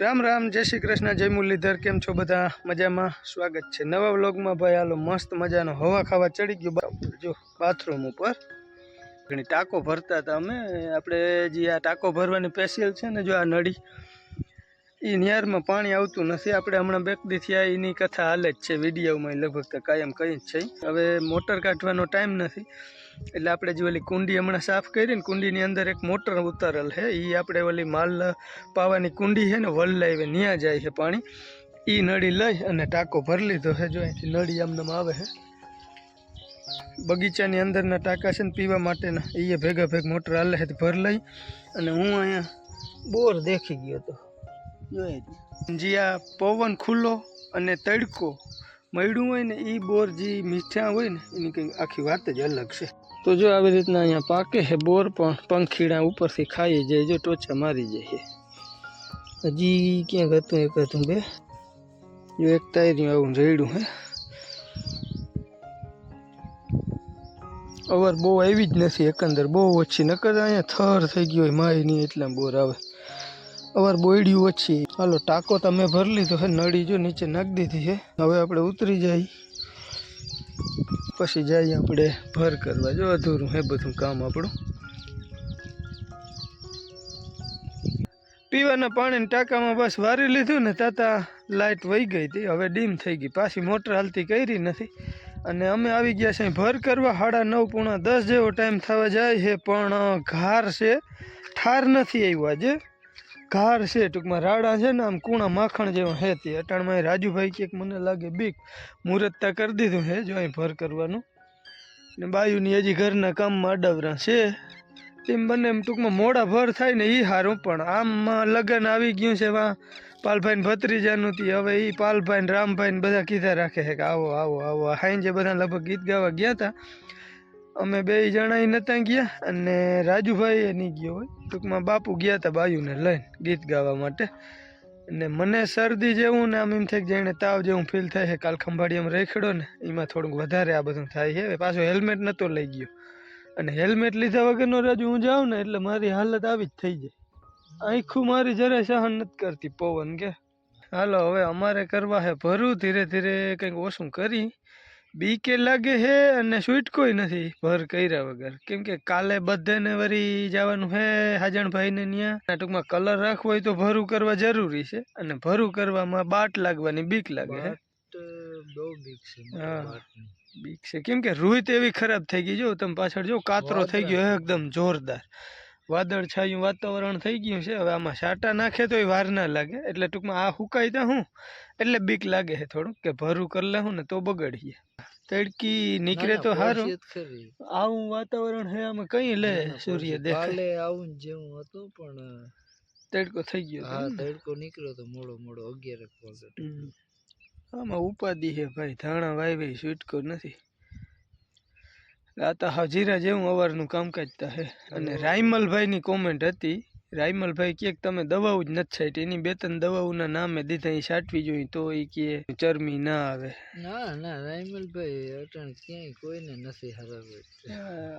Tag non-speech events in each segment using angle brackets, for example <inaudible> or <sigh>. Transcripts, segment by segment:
રામ રામ, જય શ્રી કૃષ્ણ, જય મુરલીધર, કેમ છો બધા? મજામાં? સ્વાગત છે નવા વ્લોગમાં. ભાઈ, હાલો, મસ્ત મજાનો હવા ખાવા ચડી ગયો. જો બાથરૂમ ઉપર. ઘણી ટાંકો ભરતા હતા અમે. આપણે જે આ ટાંકો ભરવાની સ્પેશિયલ છે ને, જો આ નળી એ નિયારમાં પાણી આવતું નથી. આપણે હમણાં બેક દી થયા, એની કથા હાલે જ છે. વિડીયોમાં લગભગ તો કાયમ કંઈ જ છે. હવે મોટર કાઢવાનો ટાઈમ નથી. એટલે આપણે જે ઓલી કુંડી હમણાં સાફ કરી ને કુંડીની અંદર એક મોટર ઉતારેલ છે. એ આપણે ઓલી માલ પાવાની કુંડી છે ને વલ લાવીએ ત્યાં જાય છે પાણી. એ નળી લઈ અને ટાંકો ભરી લીધો છે જો અહીંથી નળી આમને આવે છે. બગીચાની અંદરના ટાંકા છે ને પીવા માટેના. એ ભેગા ભેગ મોટર હાલે છે ભર લઈ અને હું અહીંયા બોર દેખી ગયો હતો જે આ પવન ખુલ્લો અને તડકો મળ્યું હોય ને એ બોર જે મીઠા હોય ને એની કંઈક આખી વાત જ અલગ છે. તો જો આવી રીતના અહીંયા પાકે છે બોર, પણ પંખીડા ઉપરથી ખાઈ જાય, જો ટોચા મારી જાય હજી ક્યાંક હતું, એક હતું બે. જો એક ટાયરિયું આવું રેડ્યું હે. અવાર બહુ આવી જ નથી, એકંદર બહુ ઓછી, નકર અહીંયા થર થઈ ગયો હોય માય નહીં એટલા બોર આવે. અવાર બોયડી ઓછી. હાલો, ટાંકો તમે ભરી લીધો હે, નળી જો નીચે નાખી દીધી છે હવે આપણે ઉતરી જાય. પછી જઈએ આપણે ભર કરવા. જો અધૂરું હે બધું કામ આપણું. પીવાના પાણીના ટાંકામાં બસ વારી લીધું ને તાતા લાઇટ વહી ગઈ હતી. હવે ડીમ થઈ ગઈ. પાછી મોટર હાલતી કરી નથી. અને અમે આવી ગયા છે ભર કરવા. સાડા નવ પૂણા દસ જેવો ટાઈમ થવા જાય છે, પણ ઘાર છે. ઠાર નથી આવ્યો આજે. ઘાર છે, ટૂંકમાં રાડા છે ને, આમ કૂણા માખણ જેવા હે તે. અટાણમાં રાજુભાઈ કે મને લાગે બીક મુહૂર્તતા કરી દીધું હે જો અહીં ભર કરવાનું. ને બાયુની હજી ઘરના કામમાં અડાવરા છે. તેમ બંને એમ ટૂંકમાં મોડા ભર થાય ને એ સારું પણ આમ લગ્ન આવી ગયું છે વા પાલભાઈ ભત્રીજાનું તી, હવે એ પાલભાઈ રામભાઈ બધા કીધા રાખે છે કે આવો આવો આવો. હાઈજે બધા લગભગ ગીત ગાવા ગયા હતા. અમે બે જણા નતા ગયા અને રાજુભાઈ નહીં ગયો હોય. ટૂંકમાં બાપુ ગયા હતા બાયુને લઈને ગીત ગાવા માટે. અને મને શરદી જેવું ને આમ એમ થાય જાણે તાવ જેવું ફીલ થાય છે, કાલ ખંભાળીયામાં રેખડો ને એમાં થોડુંક વધારે આ બધું થાય છે. પાછો હેલ્મેટ નહોતો લઈ ગયો. અને હેલ્મેટ લીધા વગરનો રાજુ, હું જાઉં ને એટલે મારી હાલત આવી જ થઈ જાય. આખું મારી જરાય સહન નથી કરતી, પવન કે. હાલો, હવે અમારે કરવા હે ભરું, ધીરે ધીરે કંઈક ઓછું કરી. બીકે લાગે હે અને કોઈ નથી. ભર કર્યા વગર. કેમ કે કાલે બધાને વળી જવાનું હે હાજણભાઈને ત્યાં ટૂંકમાં કલર રાખવો હોય તો ભરું કરવા જરૂરી છે. અને ભરું કરવામાં બાટ લાગવાની બીક લાગે હે. બહુ બીક છે હા. બીક છે. કેમ કે રૂઈ તો એવી ખરાબ થઈ ગઈ. જો તમે પાછળ જો કાતરો થઈ ગયો એકદમ જોરદાર. વાદળ છાયું વાતાવરણ થઈ ગયું છે. હવે આમાં સાટા નાખે તો વાર ના લાગે. એટલે ટૂંકમાં આ હુકાય ત્યાં હું. એટલે બીક લાગે છે થોડુંક કે ભરું કરી લેવું ને તો બગડીએ. તડકી નીકળે તો સારું આવું વાતાવરણ હે આમાં કઈ લે સૂર્ય દેખાય. આવું જેવું હતું પણ તડકો થઈ ગયો હા તડકો નીકળ્યો તો મોડો મોડો અગિયાર વાગે આમાં ઉપાધિ છે ભાઈ ધાણા વાવી છૂટકો નથી. આ તો હજીરા જેવું અવારનું કામકાજ તા હે અને રાયમલભાઈની કોમેન્ટ હતી રાયમલભાઈ કે તમે દવાઓ જ નથી છાંટી એની બે ત્રણ દવાઓના નામે દીધા એ છાંટવી જોઈએ તો એ કે ચરમી ના આવે. ના ના રાયમલભાઈ અટણ ક્યાંય કોઈને નથી હરાવે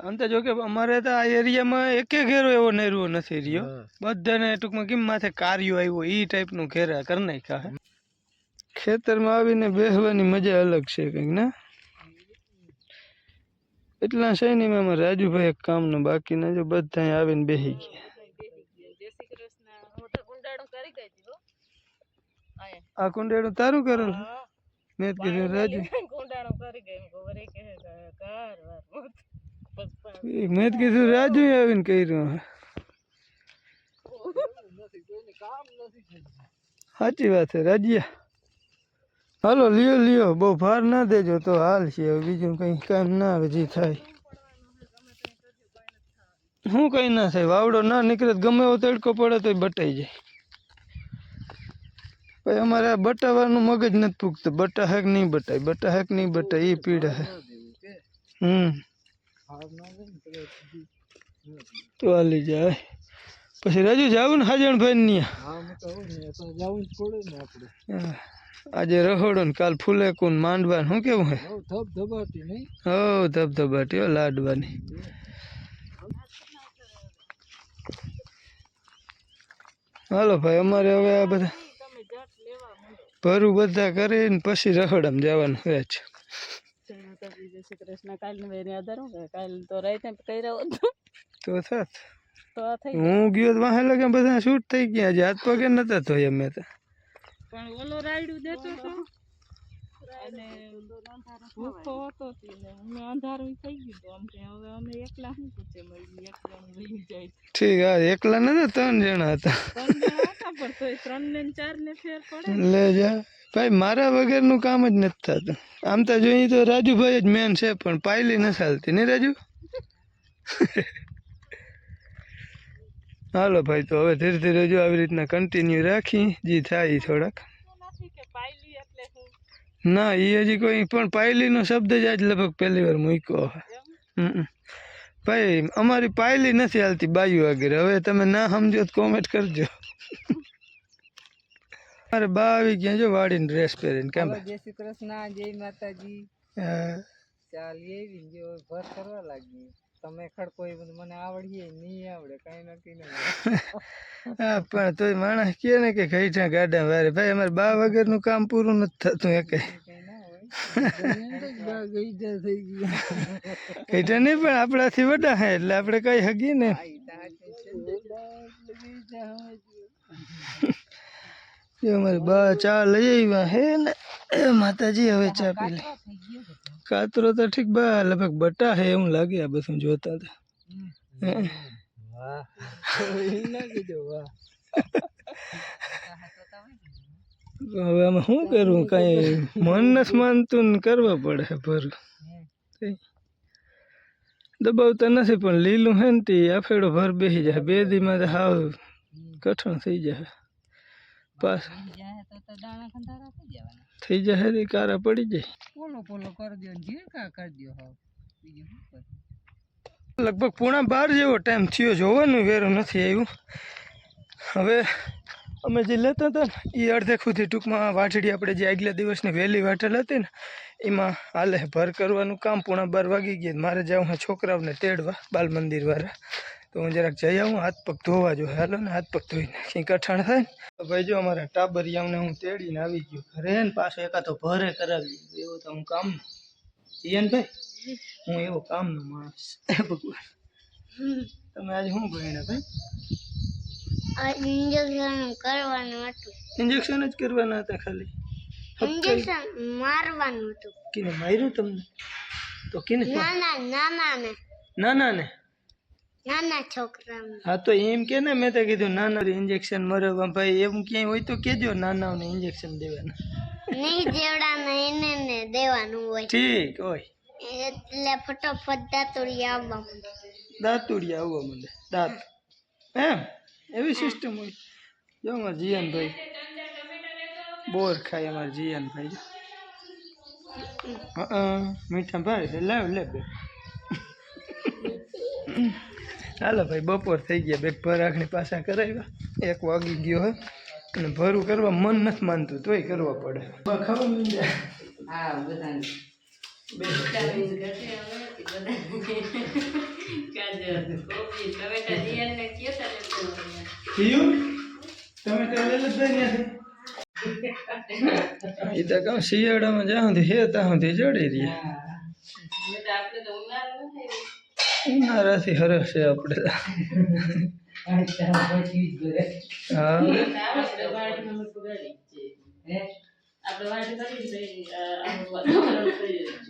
આમ તો જો કે અમારે તો આ એરિયામાં એકે ઘેરો એવો નેરવો નથી રહ્યો. બધાને ટૂંકમાં કેમ માથે કાર્યો આવ્યો એ ટાઈપનું ઘેરા કરી નાખ્યા ખેતરમાં આવીને બેસવાની મજા અલગ છે કંઈક ના? એટલા એમાં રાજુભાઈ એક કામનું બાકીના જો બધા આવીને બેસી ગયા. આ કુંડેડું તારું કરેલ મેં કીધું રાજુ. એ મેં કીધું રાજુ આવીને કર્યું. સાચી વાત છે રાજ્યા. હાલો લ્યો લ્યો બહુ ભાર ના દેજો તો હાલ છે બીજું કંઈ કામ ના આવે જે થાય. શું કંઈ ના થાય વાવડો ના નીકળે ગમે એવો તડકો પડે તો બટાઈ જાય. ભાઈ, અમારે આ બટાવાનું મગજ નથી પૂગતું. બટા હેક નહીં બટાય, બટા હેક નહીં બટાય એ પીડા હે. હમ. તો હાલી જાય પછી રાજુ જાવું ને હાજણભાઈ ને ન્યા. હા મેં કહું ને તો જવું જ પડે ને આપણે હા. આજે રહોડો ને કાલ ફૂલેકુન માંડવા શું કેવું હે? બહુ ધબ ધબાટી નહીં હો, ધબધબાટી, હો, લાડવાની. હાલો ભાઈ, અમારે હવે આ બધા ભરું બધા કરીને પછી રખડમ જવાનું હોય છે કૃષ્ણ કાલની વેરી આધાર હું કે કાલ તો રાઈતે કઈ તો. થાત. હું ગયો. તો વાહે લગે બધા શૂટ થઈ ગયા હાથ પગે નતા ધોઈ અમે તો. પણ ઓલો રાયડું દેતો અને ભૂખો હતો ને અમે અંધારું થઈ ગયું તો આમ હવે અમે એકલા શું પૂછે મળી એકલા લઈ જાય ઠીક હા એકલા ને ત્રણ જણા હતા. ત્રણ જણા હતા પણ તો ત્રણ ને ને ચાર ને ફેર પડે લે જા. ભાઈ મારા વગરનું કામ જ નથી થતું. આમ તો જોઈએ તો રાજુભાઈ જ મેન છે પણ પાયલી નથી ચાલતી ને રાજુ? હાલો ભાઈ તો હવે ધીરે ધીરે જો આવી રીતના કન્ટિન્યુ રાખી. જે થાય થોડાક. પાયલી એટલે હું ના એ હજી કોઈ પણ પાયલીનો શબ્દ જ આજ લગભગ પહેલી વાર મૂક્યો. ભાઈ અમારી પાયલી નથી હાલતી બાયુ વગેરે હવે તમે ના સમજો તો કોમેન્ટ કરજો. અરે બા આવી ગયા જો વાડીને ડ્રેસ પહેરીને. કેમ? જય શ્રી કૃષ્ણ જય માતાજી. હા. ચાલ એવી ને જો ભર કરવા લાગી તમે ખડકો એ બધું મને આવડીએ નહીં આવડે કઈ નક્કી નહીં હા પણ તોય માણસ કહે ને કે ઘઈઠા ગાડા વારે. ભાઈ અમારે બા વગરનું કામ પૂરું નથી થતું એ કઈ કઈ ના હોય. ગઈ થઈ ગયા. ઘઈઠા નહીં પણ આપણાથી વડા હે એટલે આપણે કઈ હગીએ ને. જો અમારી બા ચા લઈ આવ્યા હે ને. એ માતાજી હવે ચા પી લે. કાતરો તો ઠીક બા લગભગ બટા હે એવું લાગે આ બધું જોતા હતા. હવે આમાં શું કરવું કઈ મન નથી માનતું કરવા પડે ભરું દબાવતા નથી પણ લીલું હે ને તે આફેડો ભર બેસી જાય. બે દીમાં હાવ કઠણ થઈ જાય. પાસ થઈ જશે તે કારા પડી જાય. પોલો પોલો ને હાવ. લગભગ પૂણા બાર જેવો ટાઈમ થયો જોવાનું વેરું નથી આવ્યું. હવે અમે જે લેતા હતા ને એ અડધે ખુદી ટૂંકમાં વાટડી આપણે જે આગલા દિવસની વહેલી વાટલ હતી ને એમાં હાલે ભર કરવાનું કામ પૂણા બાર વાગી ગયા. મારે હું છોકરાઓને તેડવા બાલ મંદિર વાળા. તો હું જરાક જઈ આવું હાથ પગ ધોવા જો. હાલો ને હાથ પગ ધોઈ નાખી કઠણ થાય ને. તો ભાઈ જો અમારા ટાબરિયાઓને હું તેડીને આવી ગયો. ઘરે ને પાછો એકાદો ભરે કરાવી એવો તો હું કામ જીયન ભાઈ હું એવો કામનો માણસ. ભગવાન. તમે આજે શું ભણ્યા ભાઈ? ઇન્જેક્શન કરવાનું હતું. ઇન્જેક્શન જ કરવાના હતા ખાલી. ઇન્જેક્શન મારવાનું હતું. કિને માર્યું તમને? તો કે ના ના ના ને ના ને નાના છોકરાને હા તો એમ કે ને મેં તો કીધું નાના ઇન્જેક્શન મરવા ભાઈ એમ ક્યાંય હોય તો કેજો નાનાઓને ઇન્જેક્શન દેવાના. નહીં જેવડાને એને ને દેવાનું હોય. ઠીક હોય. એટલે ફટોફટ દાતુડી આવવા માંડે. દાતુડી આવવા માંડે દાંત. એમ એવી સિસ્ટમ હોય. જો અમારા જીયાનભાઈ બોર ખાય અમારા જીયાનભાઈ ભાઈ મીઠા ભાઈ લાવ લે બે. <laughs> હાલો ભાઈ બપોર થઈ ગયા. બેગ ભરાખની પાછા કરાવ્યા એક વાગી ગયો હે. અને ભરું કરવા મન નથી માનતું તોય કરવા પડે. હા એ તો કહું શિયાળામાં જ્યાં સુધી હે ત્યાં સુધી જડી રહીએ આપણે તો.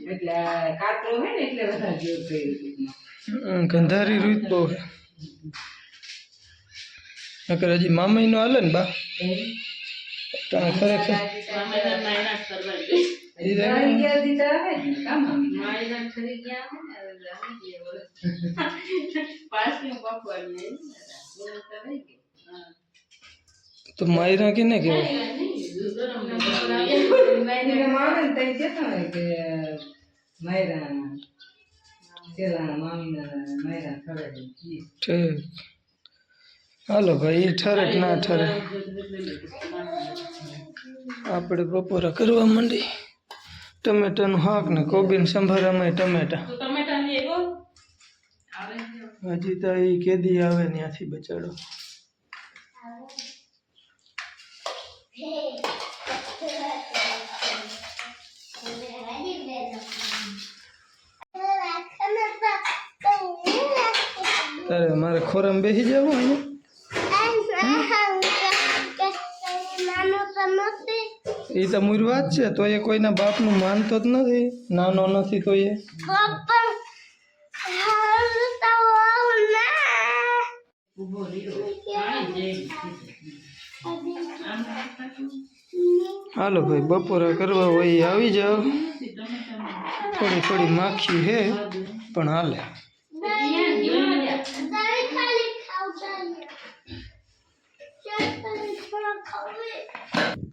એટલે કાતરો છે આપણે. ગંધારી રૂત બહુ નકર હજી મામાઈનો હાલે ને બા? ખરેખર <laughs> તો માયરા કે ને કે ઠીક હાલો ભાઈ એ ઠરે ના ઠરે? આપણે બપોરા કરવા માંડી. ટમેટાનું શાક ને કોબીન સંભારામાં ટમેટા. હજી તો એ કેદી આવે ત્યાંથી બચાડો. તારે મારે ખોરામ બેસી જવું અહીંયા? એ તો મૂળ વાત છે તો એ કોઈના બાપનું માનતો જ નથી. નાનો નથી તો એ. હાલો ભાઈ બપોરા કરવા હોય આવી જાઓ. થોડી થોડી માખી હે પણ હાલે.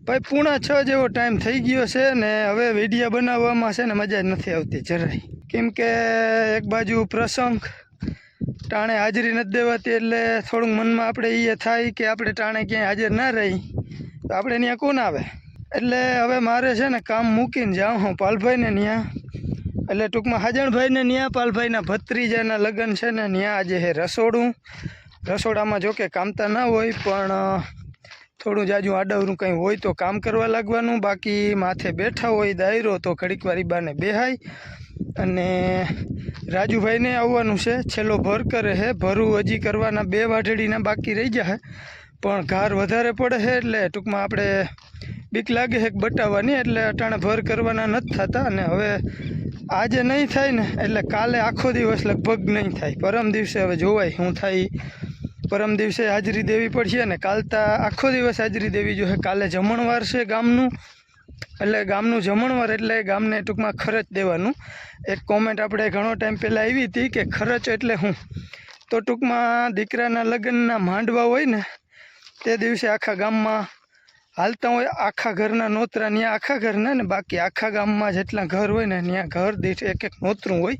ભાઈ, પૂણા છ જેવો ટાઈમ થઈ ગયો છે ને હવે વિડીયા બનાવવામાં છે ને મજા જ નથી આવતી જરાય. કેમ કે એક બાજુ પ્રસંગ, ટાણે હાજરી નથી દેવાતી એટલે થોડુંક મનમાં આપણે એ થાય કે આપણે ટાણે ક્યાંય હાજર ના રહી, તો આપણે ત્યાં કોણ આવે? એટલે હવે મારે છે ને કામ મૂકીને જાઉં હું પાલભાઈને ત્યાં એટલે ટૂંકમાં હાજણભાઈને ત્યાં પાલભાઈના ભત્રીજાના લગ્ન છે ને ત્યાં આજે રસોડું. રસોડામાં જોકે કામતા ના હોય, પણ થોડું જાજુ આડવરું કંઈ હોય તો કામ કરવા લાગવાનું. બાકી માથે બેઠા હોય દાયરો તો ઘડીક વાર બાને બેહાય. અને રાજુભાઈને આવવાનું છે. છેલ્લો ભર કરે છે ભરું હજી કરવાના બે વાઢડીના બાકી રહી જશે પણ ઘાર વધારે પડે છે એટલે ટૂંકમાં આપણે બીક લાગે છે બટાવવાની એટલે અટાણે ભર કરવાના નથી થતા. અને હવે આજે નહીં થાય ને, એટલે કાલે આખો દિવસ લગભગ નહીં થાય. પરમ દિવસે હવે જોવાય શું થાય. પરમ દિવસે હાજરી દેવી પડશે અને કાલતા આખો દિવસ હાજરી દેવી જોઈએ. કાલે જમણવાર છે ગામનું. એટલે ગામનું જમણવાર એટલે ગામને ટૂંકમાં ખર્ચ દેવાનું. એક કોમેન્ટ આપણે ઘણો ટાઈમ પહેલાં આવી હતી કે ખર્ચ એટલે હું. તો ટૂંકમાં દીકરાના લગ્નના માંડવા હોય ને, તે દિવસે આખા ગામમાં હાલતા હોય. આખા ઘરના નોતરા ત્યાં આખા ઘરના ને બાકી આખા ગામમાં જેટલા ઘર હોય ને ત્યાં ઘર દીઠ એક એક નોતરું હોય.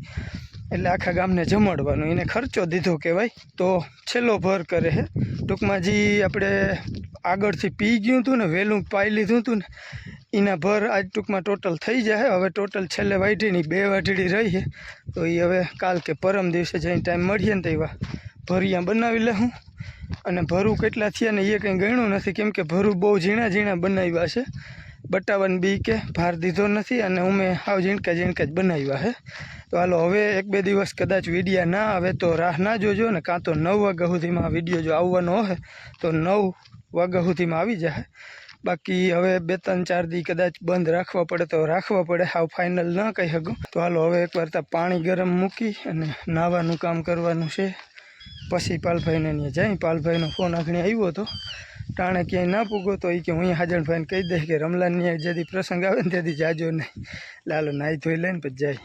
એટલે આખા ગામને જમાડવાનું. એને ખર્ચો દીધો કહેવાય. તો છેલ્લો ભર કરે છે ટૂંકમાં જે આપણે આગળથી પી ગયું હતું ને વહેલું પાઈ લીધું હતું ને, એના ભર આજ ટૂંકમાં ટોટલ થઈ જાય હવે ટોટલ છેલ્લે વાઢીની બે વાઢડી રહી છે તો એ હવે કાલ કે પરમ દિવસે જઈને ટાઈમ મળીએ ને તો એવા ભરિયા બનાવી લઉં અને ભરું કેટલા થયા ને એ કંઈ ગણ્યું નથી. કેમ કે ભરું બહુ ઝીણા ઝીણા બનાવ્યા છે. બટાવાની બી કે ભાર દીધો નથી અને અમે હાવ ઝીણકા ઝીણકા જ બનાવ્યા છે તો હાલો, હવે એક બે દિવસ કદાચ વિડીયા ના આવે તો રાહ ના જોજો ને કાં તો નવ વાગ્યા સુધીમાં વીડિયો જો આવવાનો હોય તો નવ વાગ્યા સુધીમાં આવી જાય. બાકી હવે બે ત્રણ ચાર દી કદાચ બંધ રાખવા પડે તો રાખવા પડે, હાવ ફાઇનલ ન કહી શકું. તો હાલો, હવે એકવાર તો પાણી ગરમ મૂકી અને નાહવાનું કામ કરવાનું છે. પછી પાલભાઈને ત્યાં જાય. પાલભાઈનો ફોન આખણી આવ્યો હતો. ટાણે ક્યાંય ના પૂગો તો એ કે હું હાજર હાજરભાઈને કહી દઈશ કે રમલાની જેથી પ્રસંગ આવે ને તેથી જાજો નહીં. લાલો નાહી ધોઈ લઈને પછી જાય.